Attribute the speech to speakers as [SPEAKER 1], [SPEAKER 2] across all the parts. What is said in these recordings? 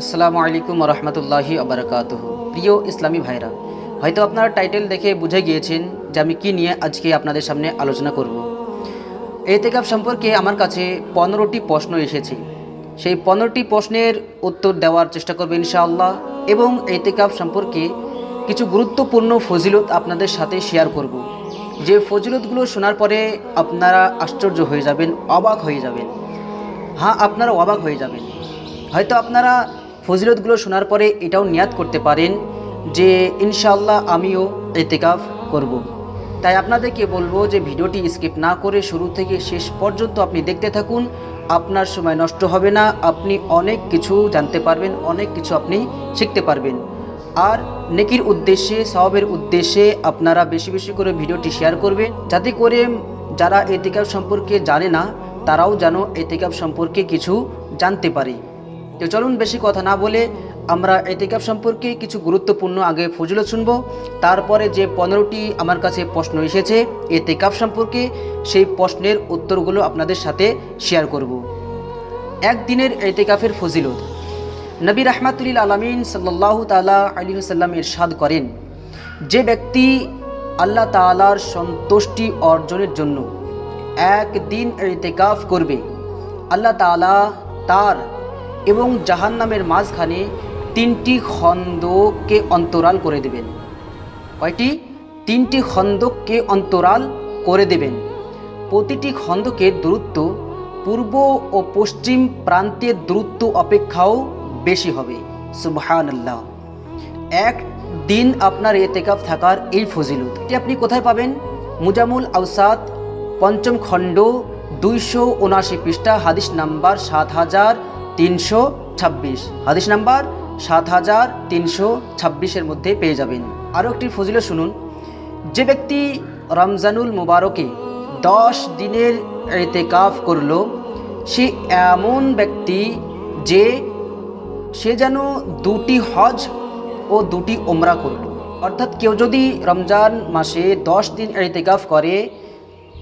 [SPEAKER 1] আসসালামু আলাইকুম রহমতুল্লাহি আবরকাত প্রিয় ইসলামী ভাইরা, হয়তো আপনারা টাইটেল দেখে বুঝে গিয়েছেন যে আমি কী নিয়ে আজকে আপনাদের সামনে আলোচনা করব। এতেকাব সম্পর্কে আমার কাছে পনেরোটি প্রশ্ন এসেছে। সেই পনেরোটি প্রশ্নের উত্তর দেওয়ার চেষ্টা করবে ইনশাআল্লাহ এবং এতেকাব সম্পর্কে কিছু গুরুত্বপূর্ণ ফজিলত আপনাদের সাথে শেয়ার করব। যে ফজিলতগুলো শোনার পরে আপনারা আশ্চর্য হয়ে যাবেন, অবাক হয়ে যাবেন। হ্যাঁ আপনারা অবাক হয়ে যাবেন। হয়তো আপনারা ফজিলতগুলো শোনার পরে এটাও নিয়াদ করতে পারেন যে ইনশাল্লাহ আমিও এতেকাফ করব। তাই আপনাদেরকে বলব যে, ভিডিওটি স্কিপ না করে শুরু থেকে শেষ পর্যন্ত আপনি দেখতে থাকুন। আপনার সময় নষ্ট হবে না। আপনি অনেক কিছু জানতে পারবেন, অনেক কিছু আপনি শিখতে পারবেন। আর নেকির উদ্দেশ্যে, সওয়াবের উদ্দেশ্যে আপনারা বেশি বেশি করে ভিডিওটি শেয়ার করবেন, যাতে করে যারা এতেকাব সম্পর্কে জানে না, তারাও যেন এতেকাব সম্পর্কে কিছু জানতে পারে। তো চলুন বেশি কথা না বলে আমরা এতেকাব সম্পর্কে কিছু গুরুত্বপূর্ণ আগে ফজিলত শুনব। তারপরে যে পনেরোটি আমার কাছে প্রশ্ন এসেছে এতেকাব সম্পর্কে সেই প্রশ্নের উত্তরগুলো আপনাদের সাথে শেয়ার করব। একদিনের এতেকাফের ফজিলত। নবী রহমাতুল আলমিন সাল্লাহ তালা আলী সাল্লাম ইরশাদ করেন, যে ব্যক্তি আল্লাহ তালার সন্তুষ্টি অর্জনের জন্য একদিন এতেকাফ করবে, আল্লাহ তালা তার এবং জাহান্নামের মাঝখানে তিনটি খন্দকে অন্তরাল করে দেবেন। কয়টি? তিনটি খন্দককে অন্তরাল করে দেবেন। প্রতিটি খন্দকের দূরত্ব পূর্ব ও পশ্চিম প্রান্তের দূরত্ব অপেক্ষাও বেশি হবে। সুবহান আল্লাহ এক, দিন আপনার এতেকাফ থাকার এই ফজিলত। এটি আপনি কোথায় পাবেন? মুজামুল আউসাদ পঞ্চম খণ্ড, দুইশো উনআশি পৃষ্ঠা, হাদিস নাম্বার সাত হাজার তিনশো ছাব্বিশ। হাদিস নাম্বার সাত হাজার তিনশো ছাব্বিশের মধ্যে পেয়ে যাবেন। আরও একটি ফজিলত শুনুন। যে ব্যক্তি রমজানুল মুবারকে দশ দিনের এতেকাফ করল, সে এমন ব্যক্তি যে সে যেন দুটি হজ ও দুটি ওমরা করল। অর্থাৎ কেউ যদি রমজান মাসে দশ দিন এতেকাফ করে,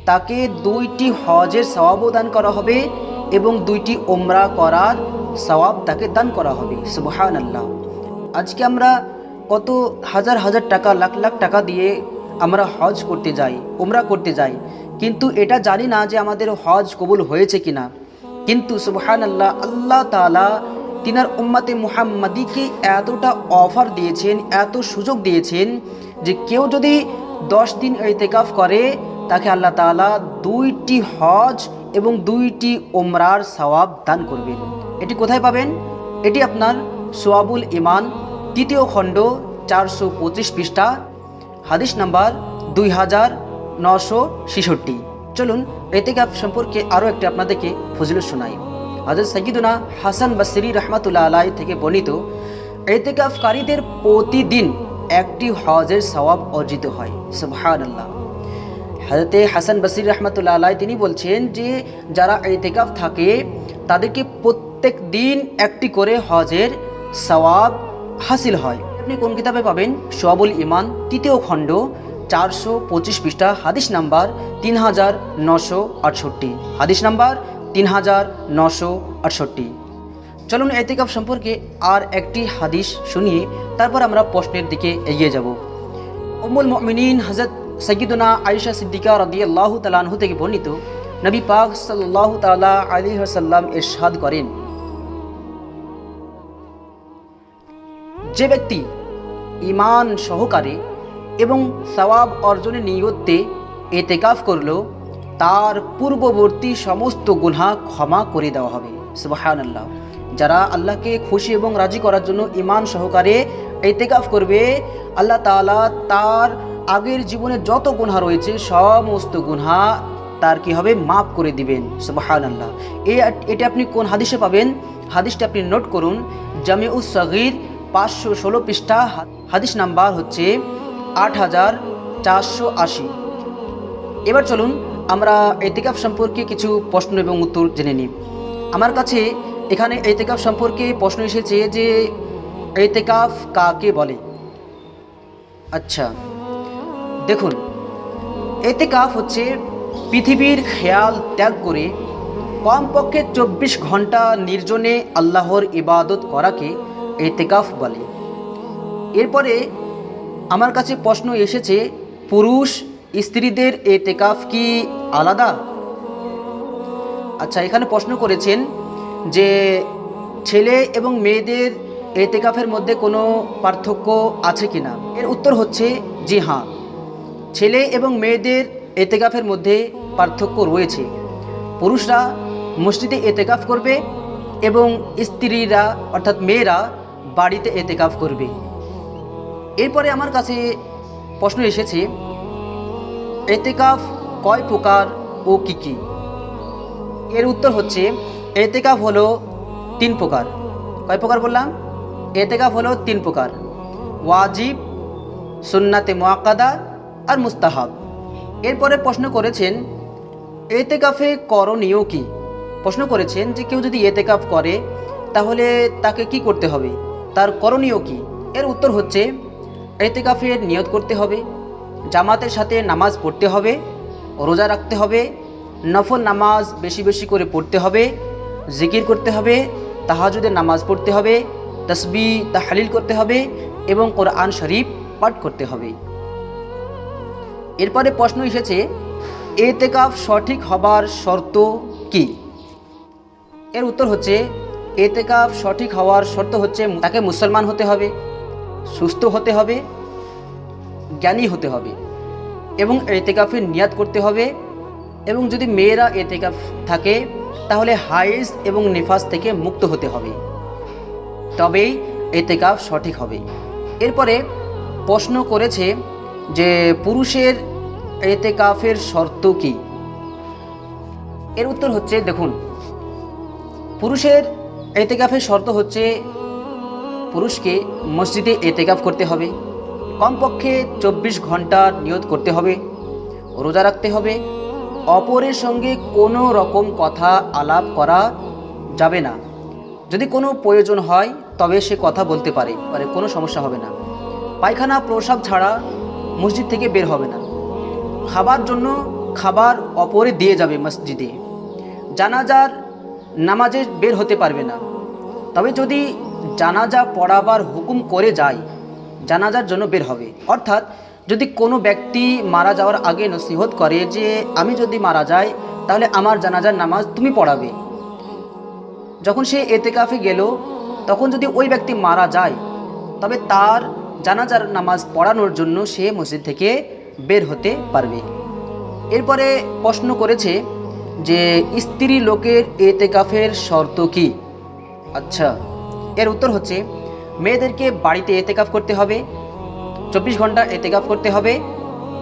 [SPEAKER 1] তাকে দুইটি হজের সওয়াবও দান করা হবে এবং দুইটি ওমরা করার সওয়াব তাকে দান করা হবে। সুবহান আল্লাহ আজকে আমরা কত হাজার হাজার টাকা, লাখ লাখ টাকা দিয়ে আমরা হজ করতে যাই ওমরা করতে যাই। কিন্তু এটা জানি না যে আমাদের হজ কবুল হয়েছে কি না কিন্তু সুবহান আল্লাহ আল্লাহ তালা তিনার উম্মাতে মুহাম্মাদিকে এতটা অফার দিয়েছেন, এত সুযোগ দিয়েছেন যে কেউ যদি দশ দিন এতেকাফ করে, তাকে আল্লাহ তালা দুইটি হজ এবং দুইটি ওমরার সওয়াব দান করবেন। এটি কোথায় পাবেন? এটি আপনার সোয়াবুল ইমান তৃতীয় খণ্ড, চারশো পঁচিশ পৃষ্ঠা, হাদিস নাম্বার দুই হাজার নশো ছেষট্টি। চলুন এতেকাফ সম্পর্কে আরও একটি আপনাদেরকে ফজিলত শোনাই। হাজর সঈদুনা হাসান বাসরি রহমাতুল্লাহ আলাই থেকে বর্ণিত এতেকাফকারীদের প্রতিদিন একটি হজের সওয়াব অর্জিত হয়। সুবহান আল্লাহ হাজরতে হাসান বসির রহমতুল্লাহ আলাই তিনি বলছেন যে যারা এতেকাফ থাকে, তাদেরকে প্রত্যেক দিন একটি করে হজের সওয়াব হাসিল হয়। আপনি কোন কিতাবে পাবেন? সোয়াবুল ইমান তৃতীয় খণ্ড, চারশো পঁচিশ পৃষ্ঠা, হাদিস নাম্বার তিন হাজার নশো আটষট্টি। হাদিস নাম্বার তিন হাজার নশো আটষট্টি। চলুন এতেকাফ সম্পর্কে আর একটি হাদিস শুনিয়ে তারপর আমরা প্রশ্নের দিকে এগিয়ে যাব। উম্মুল মমিনিন হজরত সৈয়দনা আয়েশা সিদ্দিকা রদি আল্লাহ তালাহু থেকে বর্ণিত নবী পাক সাল্লাহ তালা আলী সাল্লাম এরশাদ করেন। যে ব্যক্তি ইমান সহকারে এবং সওয়াব অর্জনের নিয়ত্তে এতেকাফ করল, তার পূর্ববর্তী সমস্ত গুনহা ক্ষমা করে দেওয়া হবে। সুবাহান আল্লাহ যারা আল্লাহকে খুশি এবং রাজি করার জন্য ইমান সহকারে এতেকাফ করবে, আল্লাহ তালা তার আগের জীবনে যত গুনহা রয়েছে, সমস্ত গুনহা তার কি হবে? মাফ করে দিবেন। সুবাহান আল্লাহ এটা আপনি কোন হাদিসে পাবেন? হাদিসটা আপনি নোট করুন। জামিউস সগির পাঁচশো ষোলো পৃষ্ঠা, হাদিস নাম্বার হচ্ছে আট হাজার চারশো আশি। এবার চলুন আমরা এতেকাফ সম্পর্কে কিছু প্রশ্ন এবং উত্তর জেনে নিই। আমার কাছে এখানে এতেকাফ সম্পর্কে প্রশ্ন এসেছে যে এতেকাফ কাকে বলে? আচ্ছা। দেখুন এতেকাফ হচ্ছে পৃথিবীর খেয়াল ত্যাগ করে কমপক্ষে চব্বিশ ঘণ্টা নির্জনে আল্লাহর ইবাদত করাকে এতেকাফ বলে। এরপরে আমার কাছে প্রশ্ন এসেছে, পুরুষ স্ত্রীদের এতেকাফ কি আলাদা? আচ্ছা এখানে প্রশ্ন করেছেন যে ছেলে এবং মেয়েদের এতেকাফের মধ্যে কোনো পার্থক্য আছে কি না এর উত্তর হচ্ছে জি হ্যাঁ। ছেলে এবং মেয়েদের এতেকাফের মধ্যে পার্থক্য রয়েছে। পুরুষরা মসজিদে এতেকাফ করবে এবং স্ত্রীরা, অর্থাৎ মেয়েরা, বাড়িতে এতেকাফ করবে। এরপরে আমার কাছে প্রশ্ন এসেছে, এতেকাফ কয় প্রকার ও কী কী? এর উত্তর হচ্ছে, এতেকাফ হলো তিন প্রকার। কয় প্রকার বললাম? এতেকাফ হলো তিন প্রকার। ওয়াজিব, সুন্নাতে মোয়াক্কাদা আর মুস্তাহাব। এরপরে প্রশ্ন করেছেন, এতেকাফে করণীয় কি? প্রশ্ন করেছেন যে কেউ যদি এতেকাফ করে, তাহলে তাকে কি করতে হবে? তার করণীয় কি? এর উত্তর হচ্ছে এতেকাফের নিয়ত করতে হবে, জামাতের সাথে নামাজ পড়তে হবে, রোজা রাখতে হবে, নফল নামাজ বেশি বেশি করে পড়তে হবে, জিকির করতে হবে তাহাজুদের নামাজ পড়তে হবে, তসবি, তাহালিল করতে হবে এবং কোরআন শরীফ পাঠ করতে হবে। এরপরে প্রশ্ন এসেছে, এতেকাফ সঠিক হবার শর্ত কি? এর উত্তর হচ্ছে, এতেকাফ সঠিক হওয়ার শর্ত হচ্ছে তাকে মুসলমান হতে হবে, সুস্থ হতে হবে, জ্ঞানী হতে হবে এবং এতেকাফের নিয়াত করতে হবে এবং যদি মেয়েরা এতেকাফ থাকে, তাহলে হাইজ এবং নেফাস থেকে মুক্ত হতে হবে। তবেই এতেকাফ সঠিক হবে। এরপরে প্রশ্ন করেছে যে পুরুষের এতেকাফের শর্ত কি? এর উত্তর হচ্ছে, দেখুন, পুরুষের এতেকাফের শর্ত হচ্ছে পুরুষকে মসজিদে এতেকাফ করতে হবে, কমপক্ষে চব্বিশ ঘণ্টা নিয়ত করতে হবে, রোজা রাখতে হবে, অপরের সঙ্গে কোনো রকম কথা আলাপ করা যাবে না। যদি কোনো প্রয়োজন হয়, তবে সে কথা বলতে পারে পারে কোনো সমস্যা হবে না। পায়খানা, প্রসাব ছাড়া মসজিদ থেকে বের হবে না। খাবার জন্য খাবার অপরে দিয়ে যাবে মসজিদে। জানাজার নামাজে বের হতে পারবে না। তবে যদি জানাজা পড়াবার হুকুম করে যায়, জানাজার জন্য বের হবে। অর্থাৎ যদি কোনো ব্যক্তি মারা যাওয়ার আগে নসিহত করে যে, আমি যদি মারা যাই, তাহলে আমার জানাজার নামাজ তুমি পড়াবে। যখন সে এতেকাফে গেল, তখন যদি ওই ব্যক্তি মারা যায়, তবে তার জানাজার নামাজ পড়ানোর জন্য সে মসজিদ থেকে বের হতে পারবে। এরপরে প্রশ্ন করেছে যে, স্ত্রী লোকের এতেকাফের শর্ত কি? আচ্ছা এর উত্তর হচ্ছে, মেয়েদেরকে বাড়িতে এতেকাফ করতে হবে, চব্বিশ ঘণ্টা এতেকাফ করতে হবে,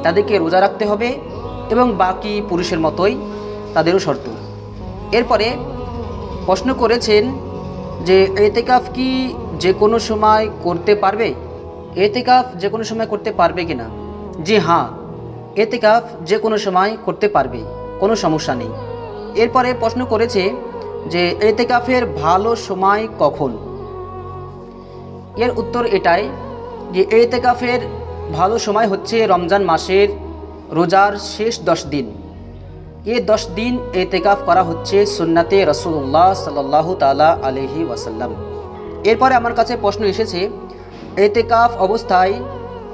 [SPEAKER 1] তাদেরকে রোজা রাখতে হবে এবং বাকি পুরুষের মতোই তাদেরও শর্ত। এরপরে প্রশ্ন করেছেন যে, এতেকাফ কি যে কোনো সময় করতে পারবে? এতেকাফ যে কোনো সময় করতে পারবে কি না জি হ্যাঁ এতেকাফ যে কোনো সময় করতে পারবে, কোনো সমস্যা নেই। এরপরে প্রশ্ন করেছে যে এতেকাফের ভালো সময় কখন? এর উত্তর এটাই যে এতেকাফের ভালো সময় হচ্ছে রমজান মাসের রোজার শেষ দশ দিন। এ দশ দিন এতেকাফ করা হচ্ছে সুন্নাতে রসুল্লাহ সাল্লাহ তালা আলহি ওয়াসাল্লাম। এরপরে আমার কাছে প্রশ্ন এসেছে এতেকাফ অবস্থায়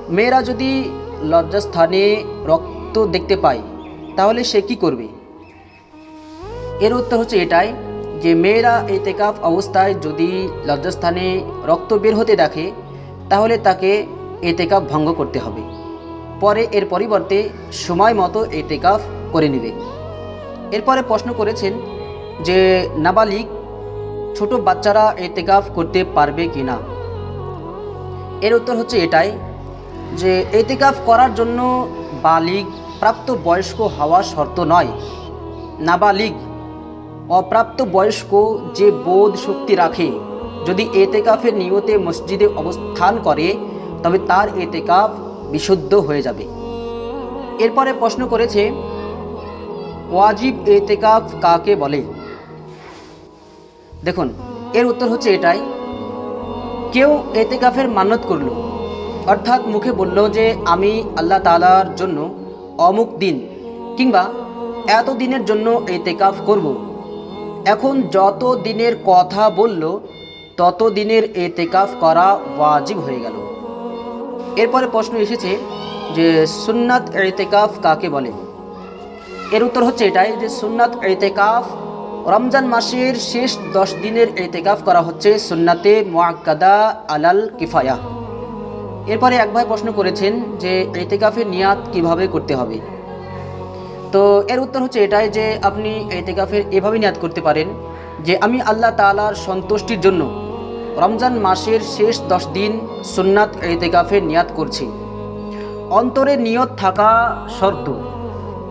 [SPEAKER 1] মেয়েরা যদি লজ্জাস্থানে রক্ত দেখতে পায়, তাহলে সে কি করবে? এর উত্তর হচ্ছে এটাই যে মেয়েরা এতেকাফ অবস্থায় যদি লজ্জাস্থানে রক্ত বের হতে দেখে, তাহলে তাকে এতেকাফ ভঙ্গ করতে হবে। পরে এর পরিবর্তে সময় মতো এতেকাফ করে নেবে। এরপরে প্রশ্ন করেছেন যে নাবালিক ছোট বাচ্চারা এতেকাফ করতে পারবে কি না এর উত্তর হচ্ছে এটাই, যে এতেকাফ করার জন্য বালিগ প্রাপ্ত বয়স্ক হওয়া শর্ত নয়। নাবালিগ অপ্রাপ্ত বয়স্ক যে বোধ শক্তি রাখে, যদি এতেকাফের নিয়তে মসজিদে অবস্থান করে, তবে তার এতেকাফ বিশুদ্ধ হয়ে যাবে। এরপরে প্রশ্ন করেছে, ওয়াজিব এতেকাফ কাকে বলে? দেখুন, এর উত্তর হচ্ছে এটাই কেউ এতেকাফের মান্যত করল। অর্থাৎ মুখে বলল যে, আমি আল্লাহ তালার জন্য অমুক দিন কিংবা এত দিনের জন্য এতেকাফ করব। এখন যত দিনের কথা বলল, তত দিনের এতেকাফ করা ওয়াজিব হয়ে গেল। এরপরে প্রশ্ন এসেছে যে, সুন্নাত এতেকাফ কাকে বলে? এর উত্তর হচ্ছে এটাই যে, সুন্নাত এতেকাফ রমজান মাসের শেষ দশ দিনের এতেকাফ করা হচ্ছে সুন্নাতে মোয়াক্কাদা আলাল কিফায়া। এরপরে এক ভাই প্রশ্ন করেছেন যে এতেকাফের নিয়াত কীভাবে করতে হবে? তো এর উত্তর হচ্ছে এটাই যে আপনি এতেকাফের এভাবে নিয়াত করতে পারেন যে আমি আল্লাহ তাআলার সন্তুষ্টির জন্য রমজান মাসের শেষ দশ দিন সুন্নাত এতেকাফের নিয়াত করছি। অন্তরে নিয়ত থাকা শর্ত।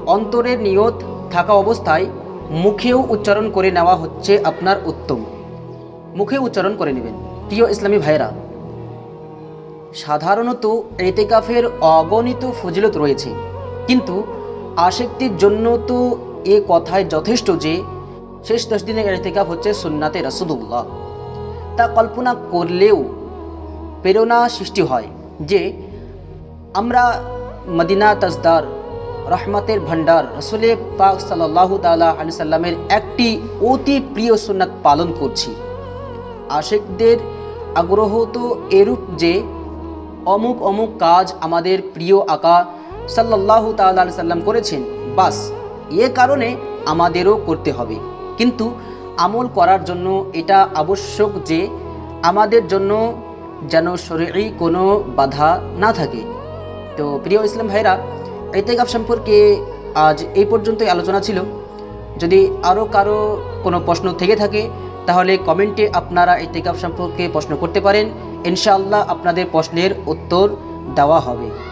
[SPEAKER 1] অন্তরে নিয়ত থাকা অবস্থায় মুখেও উচ্চারণ করে নেওয়া হচ্ছে আপনার উত্তম। মুখে উচ্চারণ করে নেবেন। প্রিয় ইসলামী ভাইরা সাধারণত এতেকাফের অগণিত ফজিলত রয়েছে। কিন্তু আসক্তির জন্য তো এ কথায় যথেষ্ট যে, শেষ দশ দিনের এতেকাফ হচ্ছে সুন্নাতে রাসুদুল্লাহ তা কল্পনা করলেও প্রেরণা সৃষ্টি হয় যে, আমরা মদিনা তাজদার রহমতের ভান্ডার রসুলে পাক সাল্লাহ তালা আলি সাল্লামের একটি অতি প্রিয় সুন্নাত পালন করছি। আশেকদের আগ্রহ তো এরূপ যে, অমুক অমুক কাজ আমাদের প্রিয় আকা সাল্লাহ তাল্লাহ সাল্লাম করেছেন। বাস, এ কারণে আমাদেরও করতে হবে। কিন্তু আমল করার জন্য এটা আবশ্যক যে, আমাদের জন্য যেন শরীরই কোনো বাধা না থাকে। তো প্রিয় ইসলাম ভাইরা এতেকাফ সম্পর্কে আজ এই পর্যন্তই আলোচনা ছিল। যদি আরও কারও কোনো প্রশ্ন থেকে থাকে, তাহলে কমেন্টে আপনারা এতেকাফ সম্পর্কে প্রশ্ন করতে পারেন। ইনশাআল্লাহ আপনাদের প্রশ্নের উত্তর দেওয়া হবে।